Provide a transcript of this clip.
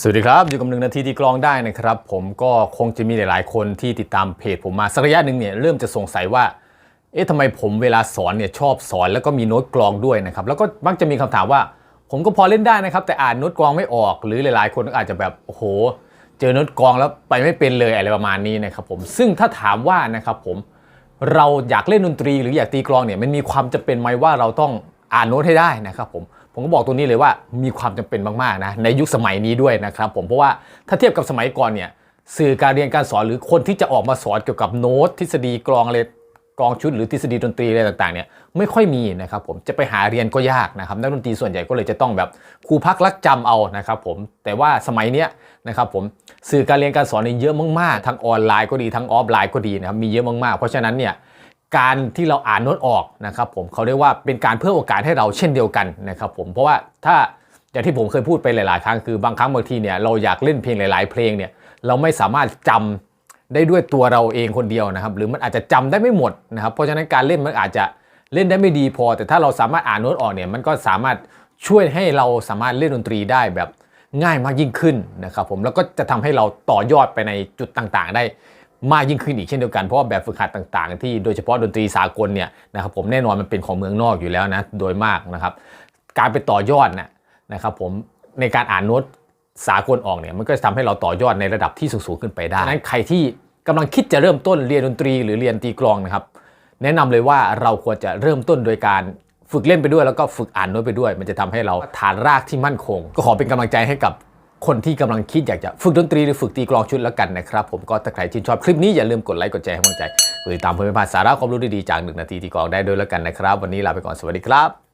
สวัสดีครับ อยู่กับหนึ่งนาทีที่กลองได้นะครับ ผมก็คงจะมีหลาย ๆ คนที่ติดตามเพจผมมาสักระยะหนึ่งเนี่ยเริ่มจะสงสัยว่า เอ๊ะทำไมผมเวลาสอนเนี่ยชอบสอนแล้วก็มีโน้ตกลองด้วยนะครับ แล้วก็มักจะมีคำถามว่า ผมก็พอเล่นได้นะครับ แต่อ่านโน้ตกลองไม่ออก หรือหลาย ๆ คนก็อาจจะแบบโอ้โห เจอโน้ตกลองแล้วไปไม่เป็นเลยอะไรประมาณนี้นะครับผมซึ่งถ้าถามว่านะครับผมเราอยากเล่นดนตรี หรืออยากตีกลองเนี่ยมันมีความจำเป็นไหมว่าเราต้องอ่านโน้ตให้ได้นะครับผม ผมก็บอกตรงนี้เลยว่ามีความจำเป็นมากๆนะในยุคสมัยนี้ด้วยนะครับผมเพราะว่าถ้าเทียบกับสมัยก่อนเนี่ยสื่อการเรียนการสอนหรือคนที่จะออกมาสอนเกี่ยวกับโน้ตทฤษฎีกลองอะไรกลองชุดหรือทฤษฎีดนตรีอะไรต่างๆเนี่ยไม่ค่อยมีนะครับผมจะไปหาเรียนก็ยากนะครับนักดนตรีส่วนใหญ่ก็เลยจะต้องแบบครูพักรักจำเอานะครับผมแต่ว่าสมัยเนี้ยนะครับผมสื่อการเรียนการสอนเนี่ยเยอะมากๆทั้งออนไลน์ก็ดีทั้งออฟไลน์ก็ดีนะครับมีเยอะมากๆ เพราะฉะนั้นเนี่ย การที่เราอ่านโน้ตออกนะครับผมเขาเรียกว่าเป็นการเพิ่มโอกาสให้เราเช่นเดียวกันนะครับผมเพราะว่าถ้าอย่างที่ผมเคยพูดไปหลาย ๆ ครั้งคือบางครั้งบางทีเนี่ยเราอยากเล่นเพลงหลาย ๆ เพลงเนี่ยเราไม่สามารถจำได้ด้วยตัวเราเองคนเดียวนะครับ หรือมันอาจจะจำได้ไม่หมดนะครับ เพราะฉะนั้นการเล่นมันอาจจะเล่นได้ไม่ดีพอ แต่ถ้าเราสามารถอ่านโน้ตออกเนี่ยมันก็สามารถช่วยให้เราสามารถเล่นดนตรีได้แบบง่ายมากยิ่งขึ้นนะครับผมแล้วก็จะทำให้เราต่อยอดไปในจุดต่างๆ ได้ มากยิ่งขึ้นอีกเช่นเดียวกันเพราะว่าแบบฝึกหัดต่างๆ ที่โดยเฉพาะดนตรีสากลเนี่ยนะครับผมแน่นอนมันเป็นของเมืองนอกอยู่แล้วนะโดยมากนะครับ การไปต่อยอดนะนะครับผมในการอ่านโน้ตสากลออกเนี่ยมันก็จะทำให้เราต่อยอดในระดับที่สูงๆขึ้นไปได้ดังนั้นใครที่กำลังคิดจะเริ่มต้นเรียนดนตรีหรือเรียนตีกลองนะครับ แนะนำเลยว่าเราควรจะเริ่มต้นโดยการฝึกเล่นไปด้วยแล้วก็ฝึกอ่านโน้ตไปด้วย มันจะทำให้เราฐานรากที่มั่นคง ก็ขอเป็นกำลังใจให้กับ คนที่กำลังคิดอยากจะฝึกดนตรีหรือฝึกตีกลองชุดแล้วกันนะครับ ผมก็ถ้าใครชื่นชอบคลิปนี้อย่าลืมกดไลค์กดแชร์ให้กำลังใจกดติดตามเพื่อนๆสาระความรู้ดีๆจากหนึ่งนาทีตีกลองได้ด้วยแล้วกันนะครับ วันนี้ลาไปก่อนสวัสดีครับ